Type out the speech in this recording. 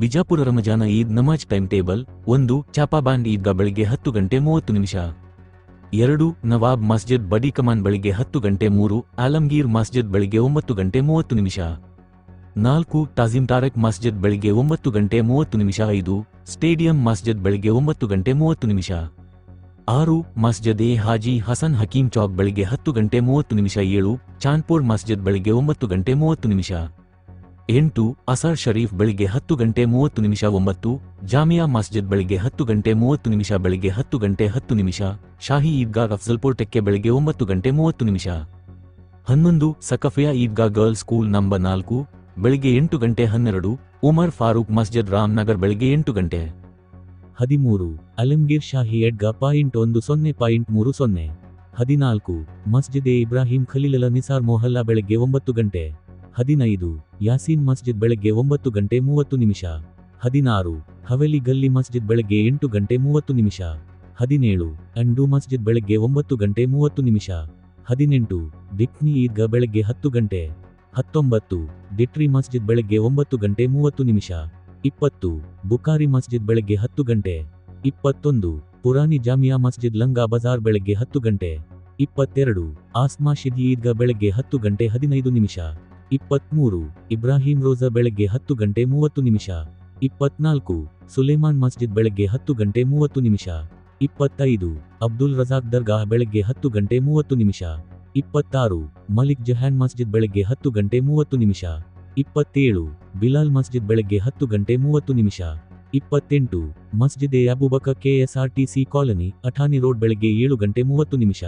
ಬಿಜಾಪುರ ರಮಜಾನ ಈದ್ ನಮಾಜ್ time table ಒಂದು ಚಾಪಾಬಾಂಡ್ ಈದ್ಗಾ ಬೆಳಿಗ್ಗೆ ಹತ್ತು ಗಂಟೆ ಮೂವತ್ತು ನಿಮಿಷ. ಎರಡು ನವಾಬ್ ಮಸ್ಜಿದ್ ಬಡಿ ಕಮಾನ್ ಬೆಳಿಗ್ಗೆ ಹತ್ತು ಗಂಟೆ ಮೂರು ಆಲಂಗೀರ್ ಮಸ್ಜಿದ್ ಬೆಳಿಗ್ಗೆ ಒಂಬತ್ತು ಗಂಟೆ ಮೂವತ್ತು ನಿಮಿಷ. ನಾಲ್ಕು ತಾಜಿಮ್ ತಾರಕ್ ಮಸ್ಜಿದ್ ಬೆಳಿಗ್ಗೆ ಒಂಬತ್ತು ಗಂಟೆ ಮೂವತ್ತು ನಿಮಿಷ. ಐದು ಸ್ಟೇಡಿಯಂ ಮಸ್ಜಿದ್ ಬೆಳಿಗ್ಗೆ ಒಂಬತ್ತು ಗಂಟೆ ಮೂವತ್ತು ನಿಮಿಷ. ಆರು ಮಸ್ಜಿದ್ ಎ ಹಾಜಿ ಹಸನ್ ಹಕೀಂ ಚೌಕ್ ಬೆಳಿಗ್ಗೆ ಹತ್ತು ಗಂಟೆ ಮೂವತ್ತು ನಿಮಿಷ. ಏಳು ಚಾನ್ಪುರ್ ಮಸ್ಜಿದ್ ಬೆಳಿಗ್ಗೆ ಒಂಬತ್ತು ಗಂಟೆ ಮೂವತ್ತು ನಿಮಿಷ. ಎಂಟು, ಅಸರ್ ಶರೀಫ್ ಬೆಳಿಗ್ಗೆ ಹತ್ತು ಗಂಟೆ ಮೂವತ್ತು ನಿಮಿಷ, ಒಂಬತ್ತು, ಜಾಮಿಯಾ ಮಸ್ಜಿದ್ ಬೆಳಿಗ್ಗೆ ಹತ್ತು ಗಂಟೆ ಮೂವತ್ತು ನಿಮಿಷ, ಬೆಳಿಗ್ಗೆ ಹತ್ತು ಗಂಟೆ ಹತ್ತು ನಿಮಿಷ, ಶಾಹಿ ಈದ್ಗಾ ಅಫ್ಜಲ್ಪುರ್ ಟೆಕ್ಕೆ ಬೆಳಿಗ್ಗೆ ಒಂಬತ್ತು ಗಂಟೆ ಮೂವತ್ತು ನಿಮಿಷ. ಹನ್ನೊಂದು, Saqafiya Idgah girls school number ನಾಲ್ಕು, ಬೆಳಿಗ್ಗೆ ಎಂಟು ಗಂಟೆ ಹನ್ನೆರಡು, ಉಮರ್ ಫಾರೂಕ್ ಮಸ್ಜಿದ್ ರಾಮ್ನಗರ್ ಬೆಳಿಗ್ಗೆ ಎಂಟು ಗಂಟೆ. ಹದಿಮೂರು, ಅಲಂಗೀರ್ ಶಾಹಿ ಎಡ್ಗಾ ಪಾಯಿಂಟ್ ಒಂದು ಸೊನ್ನೆ ಪಾಯಿಂಟ್ ಮೂರು ಸೊನ್ನೆ. ಹದಿನಾಲ್ಕು, ಮಸ್ಜಿದ್ ಇಬ್ರಾಹಿಂ ಖಲೀಲಲ ನಿಸಾರ್ ಮೊಹಲ್ಲಾ ಬೆಳಗ್ಗೆ ಒಂಬತ್ತು ಗಂಟೆ. ಹದಿನೈದು, ಯಾಸೀನ್ ಮಸ್ಜಿದ್ ಬೆಳಗ್ಗೆ ಒಂಬತ್ತು ಗಂಟೆ ಮೂವತ್ತು ನಿಮಿಷ. ಹದಿನಾರು, ಹವೆಲಿ ಗಲ್ಲಿ ಮಸ್ಜಿದ್ ಬೆಳಗ್ಗೆ ಎಂಟು ಗಂಟೆ ಮೂವತ್ತು ನಿಮಿಷ. ಹದಿನೇಳು, ಅಂಡು ಮಸ್ಜಿದ್ ಬೆಳಗ್ಗೆ ಒಂಬತ್ತು ಗಂಟೆ ಮೂವತ್ತು ನಿಮಿಷ. ಹದಿನೆಂಟು ಬಿಕ್ನಿ ಈದ್ಗಾ ಬೆಳಗ್ಗೆ ಹತ್ತು ಗಂಟೆ. ಹತ್ತೊಂಬತ್ತು ಡಿಟ್ರಿ ಮಸ್ಜಿದ್ ಬೆಳಗ್ಗೆ ಒಂಬತ್ತು ಗಂಟೆ ಮೂವತ್ತು ನಿಮಿಷ. ಇಪ್ಪತ್ತು ಬುಕಾರಿ ಮಸ್ಜಿದ್ ಬೆಳಗ್ಗೆ ಹತ್ತು ಗಂಟೆ. ಇಪ್ಪತ್ತೊಂದು ಪುರಾನಿ ಜಾಮಿಯಾ ಮಸ್ಜಿದ್ ಲಂಗಾ ಬಜಾರ್ ಬೆಳಗ್ಗೆ ಹತ್ತು ಗಂಟೆ. ಇಪ್ಪತ್ತೆರಡು, ಆಸ್ಮಾ ಶಿದ್ ಈದ್ಗಾ ಬೆಳಗ್ಗೆ ಹತ್ತು ಗಂಟೆ ಹದಿನೈದು ನಿಮಿಷ. ಇಪ್ಪತ್ಮೂರು, ಇಬ್ರಾಹಿಂ ರೋಜಾ ಬೆಳಗ್ಗೆ ಹತ್ತು ಗಂಟೆ ಮೂವತ್ತು ನಿಮಿಷ. ಇಪ್ಪತ್ನಾಲ್ಕು, ಸುಲೇಮಾನ್ ಮಸ್ಜಿದ್ ಬೆಳಗ್ಗೆ ಹತ್ತು ಗಂಟೆ ಮೂವತ್ತು ನಿಮಿಷ. ಇಪ್ಪತ್ತೈದು, ಅಬ್ದುಲ್ ರಜಾಕ್ ದರ್ಗಾ ಬೆಳಗ್ಗೆ ಹತ್ತು ಗಂಟೆ ಮೂವತ್ತು ನಿಮಿಷ. ಇಪ್ಪತ್ತಾರು, ಮಲಿಕ್ ಜಹಾನ್ ಮಸ್ಜಿದ್ ಬೆಳಗ್ಗೆ ಹತ್ತು ಗಂಟೆ ಮೂವತ್ತು ನಿಮಿಷ. ಇಪ್ಪತ್ತೇಳು, ಬಿಲಾಲ್ ಮಸ್ಜಿದ್ ಬೆಳಗ್ಗೆ ಹತ್ತು ಗಂಟೆ ಮೂವತ್ತು ನಿಮಿಷ. ಇಪ್ಪತ್ತೆಂಟು, Masjid e Abubakar KSRTC colony Athani road ಬೆಳಗ್ಗೆ ಏಳು ಗಂಟೆ ಮೂವತ್ತು ನಿಮಿಷ.